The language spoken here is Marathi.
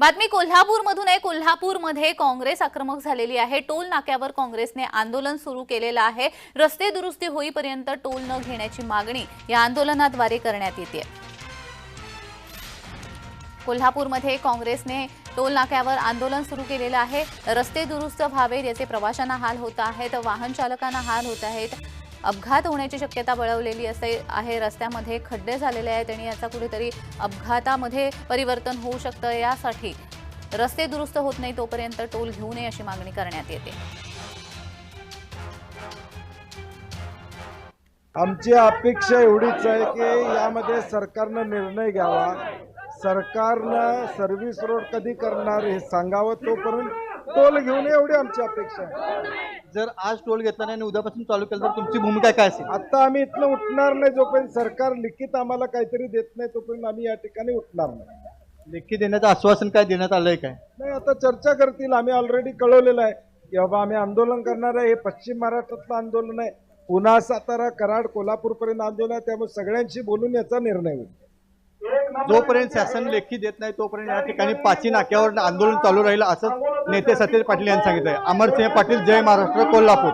बातमी कोल्हापूरमधून आहे. कोल्हापूरमध्ये काँग्रेस आक्रमक झालेली आहे. टोल नाक्यावर काँग्रेसने आंदोलन सुरू केलेलं आहे. रस्ते दुरुस्ती होईपर्यंत टोल न घेण्याची मागणी या आंदोलनाद्वारे करण्यात येते. कोल्हापूरमध्ये काँग्रेसने टोल नाक्यावर आंदोलन सुरू केलेलं आहे. रस्ते दुरुस्त व्हावेत याचे प्रवाशांना हाल होत आहेत वाहन चालकांना हाल होत आहेत. अपघात होण्याची शक्यता बळवलेली असते आहे. रस्त्यामध्ये खड्डे झालेले आहेत आणि याचा कुठेतरी अपघातामध्ये परिवर्तन होऊ शकतं. यासाठी रस्ते दुरुस्त होत नाही तोपर्यंत टोल घेऊ नये अशी मागणी करण्यात येते. आमची अपेक्षा एवढीच आहे की यामध्ये सरकारनं निर्णय घ्यावा. सरकारनं सर्व्हिस रोड कधी करणार हे सांगावं तोपर्यंत टोल घेऊन एवढी आमची अपेक्षा आहे. जर आज टोल घेतला नाही आणि उद्यापासून चालू केलं तर तुमची भूमिका काय असेल? आता आम्ही इथनं उठणार नाही जोपर्यंत सरकार लिखित आम्हाला काहीतरी देत नाही तोपर्यंत आम्ही या ठिकाणी उठणार नाही. लेखी देण्याचं आश्वासन काय देण्यात आलंय काय? नाही आता चर्चा करतील. आम्ही ऑलरेडी कळवलेलं आहे की बाबा आम्ही आंदोलन करणार आहे. हे पश्चिम महाराष्ट्रातलं आंदोलन आहे. पुन्हा सातारा कराड कोल्हापूरपर्यंत आंदोलन आहे. त्यामुळे सगळ्यांशी बोलून याचा निर्णय होईल. जोपर्यंत शासन लेखी देत नाही तोपर्यंत या ठिकाणी पाची नाक्यावर आंदोलन चालू राहील असं नेते सतेज पाटील यांनी सांगितलंय. अमरसिंह पाटील जय महाराष्ट्र कोल्हापूर.